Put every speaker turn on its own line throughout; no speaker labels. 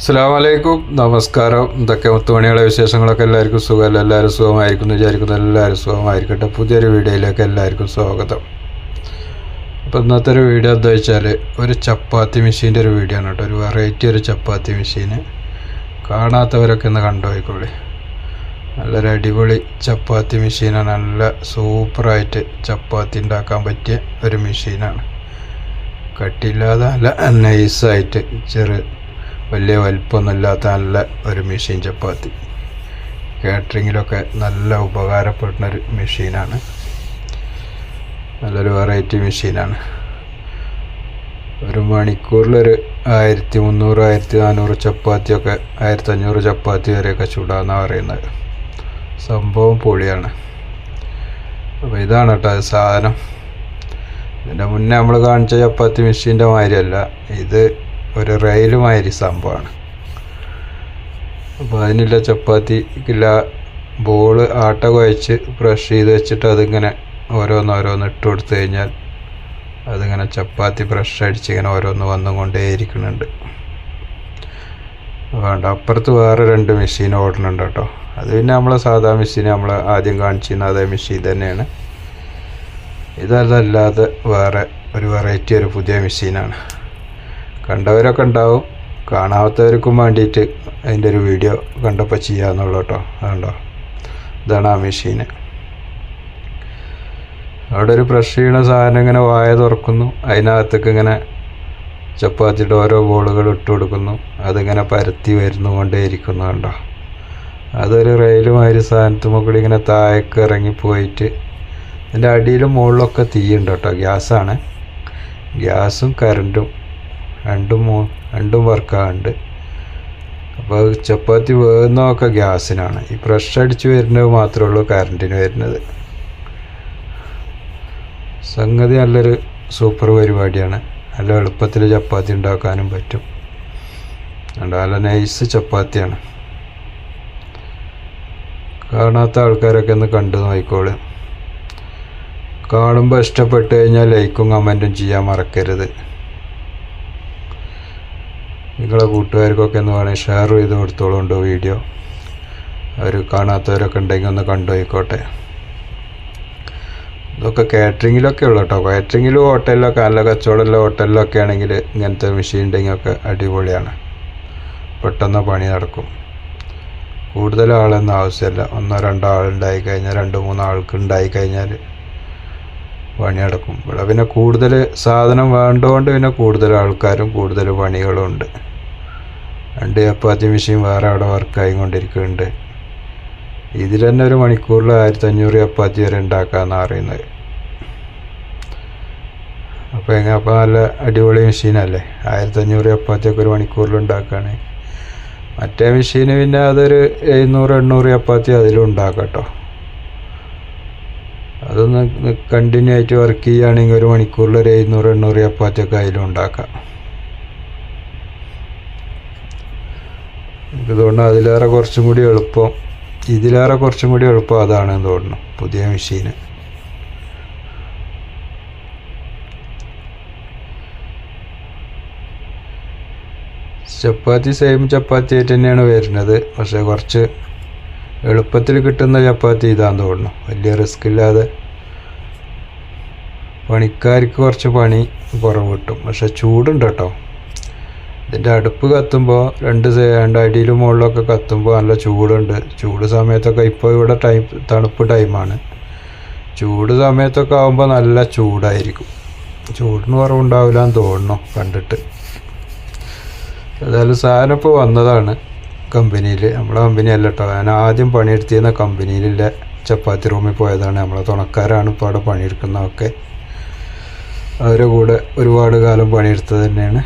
അസ്സാം വലൈക്കും നമസ്കാരം. ഇതൊക്കെ മുത്തുമണികളെ വിശേഷങ്ങളൊക്കെ എല്ലാവർക്കും സുഖമല്ല എല്ലാവരും സുഖമായിരിക്കുന്നു വിചാരിക്കുന്നു. എല്ലാവരും സുഖമായിരിക്കട്ടെ. പുതിയൊരു വീഡിയോയിലേക്ക് എല്ലാവർക്കും സ്വാഗതം. അപ്പോൾ ഇന്നത്തെ ഒരു വീഡിയോ എന്താ വെച്ചാൽ ഒരു ചപ്പാത്തി മെഷീന്റെ ഒരു വീഡിയോ ആണ് കേട്ടോ. ഒരു വെറൈറ്റി ഒരു ചപ്പാത്തി മെഷീൻ. കാണാത്തവരൊക്കെ ഒന്ന് കണ്ടുപോയിക്കോളി. നല്ലൊരു അടിപൊളി ചപ്പാത്തി മെഷീനാണ് നല്ല സൂപ്പറായിട്ട് ചപ്പാത്തി ഉണ്ടാക്കാൻ പറ്റിയ ഒരു മെഷീനാണ് കട്ടില്ലാതെ നല്ല നൈസായിട്ട് ചെറു വലിയ വലിപ്പമൊന്നുമില്ലാത്ത നല്ല ഒരു മെഷീൻ ചപ്പാത്തി. കാറ്ററിങ്ങിലൊക്കെ നല്ല ഉപകാരപ്പെടുന്ന ഒരു മെഷീനാണ് നല്ലൊരു വെറൈറ്റി മെഷീനാണ് ഒരു മണിക്കൂറിലൊരു ആയിരത്തി മുന്നൂറ് ആയിരത്തി നാനൂറ് ചപ്പാത്തിയൊക്കെ ആയിരത്തി അഞ്ഞൂറ് ചപ്പാത്തി വരെയൊക്കെ ചൂടാന്നാണ് പറയുന്നത്. സംഭവം പൊളിയാണ്. അപ്പോൾ ഇതാണ് കേട്ടോ സാധനം. ഇതിന്റെ മുന്നേ നമ്മൾ കാണിച്ച ചപ്പാത്തി മെഷീന്റെ മാതിരിയല്ല. ഇത് ഒരു റെയിൽ മാതിരി സംഭവമാണ്. അപ്പോൾ അതിനുള്ള ചപ്പാത്തിക്കില്ല ബോൾ ആട്ട കുഴച്ച് ബ്രഷ് ചെയ്ത് വെച്ചിട്ട് അതിങ്ങനെ ഓരോന്നോരോന്ന് ഇട്ട് കൊടുത്തു കഴിഞ്ഞാൽ അതിങ്ങനെ ചപ്പാത്തി ബ്രഷ് അടിച്ച് ഇങ്ങനെ ഓരോന്ന് വന്നും കൊണ്ടേയിരിക്കുന്നുണ്ട്. വേണ്ട അപ്പുറത്ത് വേറെ രണ്ട് മെഷീൻ ഓടുന്നുണ്ട് കേട്ടോ. അത് പിന്നെ നമ്മളെ സാധാ മെഷീൻ നമ്മൾ ആദ്യം കാണിച്ചിരുന്ന അതേ മെഷീൻ തന്നെയാണ്. ഇതല്ലാതെ വേറെ ഒരു വെറൈറ്റി ഒരു പുതിയ മെഷീനാണ് കണ്ടവരൊക്കെ ഉണ്ടാവും. കാണാത്തവർക്കും വേണ്ടിയിട്ട് അതിന്റെ ഒരു വീഡിയോ കണ്ടപ്പോൾ ചെയ്യാമെന്നുള്ളൂ കേട്ടോ അതുണ്ടോ? ഇതാണ് ആ മെഷീൻ അവിടെ ഒരു ബ്രഷ് ചെയ്യണ സാധനം ഇങ്ങനെ വായ തുറക്കുന്നു. അതിനകത്തേക്ക് ഇങ്ങനെ ചപ്പാത്തിയുടെ ഓരോ ബോളുകൾ ഇട്ട് കൊടുക്കുന്നു. അതിങ്ങനെ പരത്തി വരുന്നു കൊണ്ടേ ഇരിക്കുന്നു കണ്ടോ? അതൊരു റെയിലുമാതിരി സാധനത്തുമ്പോൾ കൂടി ഇങ്ങനെ താഴേക്ക് ഇറങ്ങി പോയിട്ട് അതിന്റെ അടിയിലും മുകളിലൊക്കെ തീയുണ്ട് കേട്ടോ ഗ്യാസാണ്. ഗ്യാസും കറണ്ടും രണ്ടും മൂ രണ്ടും വർക്കാകുന്നുണ്ട് അപ്പോൾ ചപ്പാത്തി വേകുന്നതൊക്കെ ഗ്യാസിനാണ്. ഈ പ്രഷർ അടിച്ച് വരുന്നത് മാത്രമേ ഉള്ളൂ കറണ്ടിന് വരുന്നത്. സംഗതി നല്ലൊരു സൂപ്പർ പരിപാടിയാണ്. നല്ല എളുപ്പത്തിൽ ചപ്പാത്തി ഉണ്ടാക്കാനും പറ്റും. നല്ല നൈസ് ചപ്പാത്തിയാണ്. കാണാത്ത ആൾക്കാരൊക്കെ ഒന്ന് കണ്ടു നോക്കിക്കോൾ. കാണുമ്പോൾ ഇഷ്ടപ്പെട്ടു കഴിഞ്ഞാൽ ലൈക്കും കമന്റും ചെയ്യാൻ മറക്കരുത്. നിങ്ങളെ കൂട്ടുകാർക്കൊക്കെ എന്ന് വേണേൽ ഷെയർ ചെയ്ത് കൊടുത്തോളുണ്ടോ വീഡിയോ അവർ കാണാത്തവരൊക്കെ ഉണ്ടെങ്കിൽ ഒന്ന് കണ്ടുപോയിക്കോട്ടെ ഇതൊക്കെ കാറ്ററിങ്ങിലൊക്കെ ഉള്ളു കേട്ടോ കാറ്ററിങ്ങിലും ഹോട്ടലിലൊക്കെ നല്ല കച്ചവടമുള്ള ഹോട്ടലിലൊക്കെ ആണെങ്കിൽ ഇങ്ങനത്തെ മെഷീൻ ഉണ്ടെങ്കിൽ ഒക്കെ അടിപൊളിയാണ്. പെട്ടെന്ന് പണി നടക്കും. കൂടുതൽ ആളൊന്നും ആവശ്യമില്ല. ഒന്നോ രണ്ടോ ആളുണ്ടായി കഴിഞ്ഞാൽ രണ്ട് മൂന്ന് ആൾക്ക് ഉണ്ടായി കഴിഞ്ഞാൽ പണി നടക്കും. ഇവിടെ പിന്നെ കൂടുതൽ സാധനം വേണ്ടതുകൊണ്ട് പിന്നെ കൂടുതൽ ആൾക്കാരും കൂടുതൽ പണികളും ഉണ്ട്. രണ്ട് ചപ്പാത്തി മെഷീൻ വേറെ അവിടെ വർക്കായി കൊണ്ടിരിക്കുന്നുണ്ട്. ഇതിൽ തന്നെ ഒരു മണിക്കൂറിൽ ആയിരത്തി അഞ്ഞൂറ് ചപ്പാത്തി വരെ ഉണ്ടാക്കാമെന്നാണ് പറയുന്നത്. അപ്പോൾ എങ്ങനെ അപ്പോൾ നല്ല അടിപൊളി മെഷീനല്ലേ ആയിരത്തി അഞ്ഞൂറ് ചപ്പാത്തിയൊക്കെ ഒരു മണിക്കൂറിൽ ഉണ്ടാക്കുകയാണ് മറ്റേ മെഷീന് പിന്നെ അതൊരു എഴുന്നൂറ് എണ്ണൂറ് ചപ്പാത്തി അതിലും ഉണ്ടാക്കാം കേട്ടോ അതൊന്ന് കണ്ടിന്യൂ ആയിട്ട് വർക്ക് ചെയ്യുകയാണെങ്കിൽ ഒരു മണിക്കൂറിൽ ഒരു എഴുന്നൂറ് എണ്ണൂറ് ചപ്പാത്തിയൊക്കെ അതിലും ഉണ്ടാക്കാം. തോന്നുന്നു അതിലേറെ കുറച്ചും കൂടി എളുപ്പം ഇതിലേറെ കുറച്ചും കൂടി എളുപ്പം അതാണ് തോന്നുന്നു പുതിയ മെഷീന്. ചപ്പാത്തി സെയിം ചപ്പാത്തി ആയിട്ട് തന്നെയാണ് വരുന്നത് പക്ഷേ കുറച്ച് എളുപ്പത്തിൽ കിട്ടുന്ന ചപ്പാത്തി ഇതാന്ന് തോന്നുന്നു വലിയ റിസ്ക് ഇല്ലാതെ. പണിക്കാർക്ക് കുറച്ച് പണി കുറവ് കിട്ടും പക്ഷെ ചൂടുണ്ട് കേട്ടോ. ഇതിന്റെ അടുപ്പ് കത്തുമ്പോൾ രണ്ട് രണ്ട് അടിയിലും മുകളിലൊക്കെ കത്തുമ്പോൾ നല്ല ചൂടുണ്ട്. ചൂട് സമയത്തൊക്കെ ഇപ്പോൾ ഇവിടെ ടൈം തണുപ്പ് ടൈമാണ്. ചൂട് സമയത്തൊക്കെ ആകുമ്പോൾ നല്ല ചൂടായിരിക്കും. ചൂടിന് കുറവുണ്ടാവില്ല എന്ന് തോന്നുന്നു കണ്ടിട്ട്. ഏതായാലും സാധനം ഇപ്പോൾ വന്നതാണ് കമ്പനിയിൽ നമ്മളെ കമ്പനി അല്ല കേട്ടോ ഞാൻ ആദ്യം പണിയെടുത്തിരുന്ന കമ്പനിയിലെ ചപ്പാത്തി റൂമിൽ പോയതാണ്. നമ്മളെ തുണക്കാരാണ് ഇപ്പോൾ അവിടെ പണിയെടുക്കുന്നതൊക്കെ. അവരുടെ കൂടെ ഒരുപാട് കാലം പണിയെടുത്തത് തന്നെയാണ്.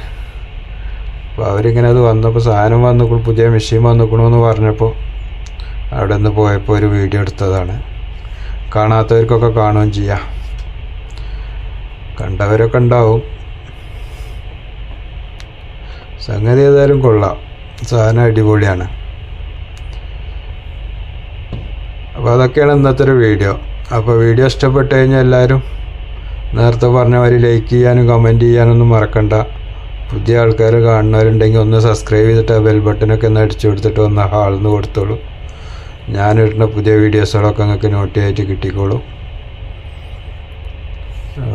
അപ്പോൾ അവരിങ്ങനെ അത് വന്നപ്പോൾ സാധനം വന്നു പുതിയ മെഷീൻ വന്നിക്കണമെന്ന് പറഞ്ഞപ്പോൾ അവിടെ നിന്ന് പോയപ്പോൾ ഒരു വീഡിയോ എടുത്തതാണ്. കാണാത്തവർക്കൊക്കെ കാണുകയും ചെയ്യാം. കണ്ടവരൊക്കെ ഉണ്ടാവും. സംഗതി ഏതായാലും കൊള്ളാം. സാധനം അടിപൊളിയാണ്. അപ്പോൾ അതൊക്കെയാണ് ഇന്നത്തെ ഒരു വീഡിയോ അപ്പോൾ വീഡിയോ ഇഷ്ടപ്പെട്ട് കഴിഞ്ഞാൽ എല്ലാവരും നേരത്തെ പറഞ്ഞ മാതിരി ലൈക്ക് ചെയ്യാനും കമന്റ് ചെയ്യാനൊന്നും മറക്കണ്ട. പുതിയ ആൾക്കാർ കാണുന്നവരുണ്ടെങ്കിൽ ഒന്ന് സബ്സ്ക്രൈബ് ചെയ്തിട്ട് ആ ബെൽ ബട്ടനൊക്കെ ഒന്ന് അടിച്ചു കൊടുത്തിട്ട് ഒന്ന് ഹാളിന്ന് കൊടുത്തോളൂ. ഞാനിടുന്ന പുതിയ വീഡിയോസുകളൊക്കെ നിങ്ങൾക്ക് നോട്ടി ആയിട്ട് കിട്ടിക്കോളും.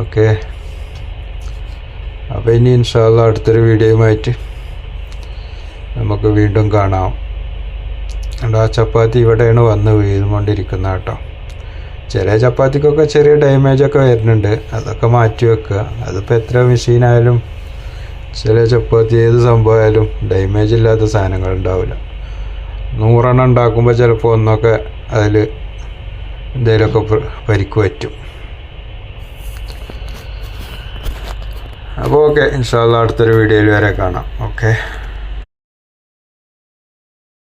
ഓക്കെ അപ്പോൾ ഇനി ഇൻഷാല്ല അടുത്തൊരു വീഡിയോയുമായിട്ട് നമുക്ക് വീണ്ടും കാണാം. ആ ചപ്പാത്തി ഇവിടെയാണ് വന്ന് വീഴുകൊണ്ടിരിക്കുന്നത് കേട്ടോ. ചെറിയ ചപ്പാത്തിക്കൊക്കെ ചെറിയ ഡാമേജൊക്കെ വരുന്നുണ്ട്. അതൊക്കെ മാറ്റി വെക്കുക. അതിപ്പോൾ എത്ര മെഷീനായാലും ചില ചപ്പാത്തി ഏത് സംഭവമായാലും ഡാമേജ് ഇല്ലാത്ത സാധനങ്ങൾ ഉണ്ടാവില്ല. നൂറെണ്ണം ഉണ്ടാക്കുമ്പോൾ ചിലപ്പോൾ ഒന്നൊക്കെ അതിൽ എന്തെങ്കിലുമൊക്കെ പരിക്ക് പറ്റും. അപ്പോൾ ഓക്കെ ഇൻഷാല്ല അടുത്തൊരു വീഡിയോയിൽ വരെ കാണാം. ഓക്കെ